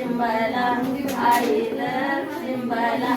शिंबाला आई लक्ष्मीबाला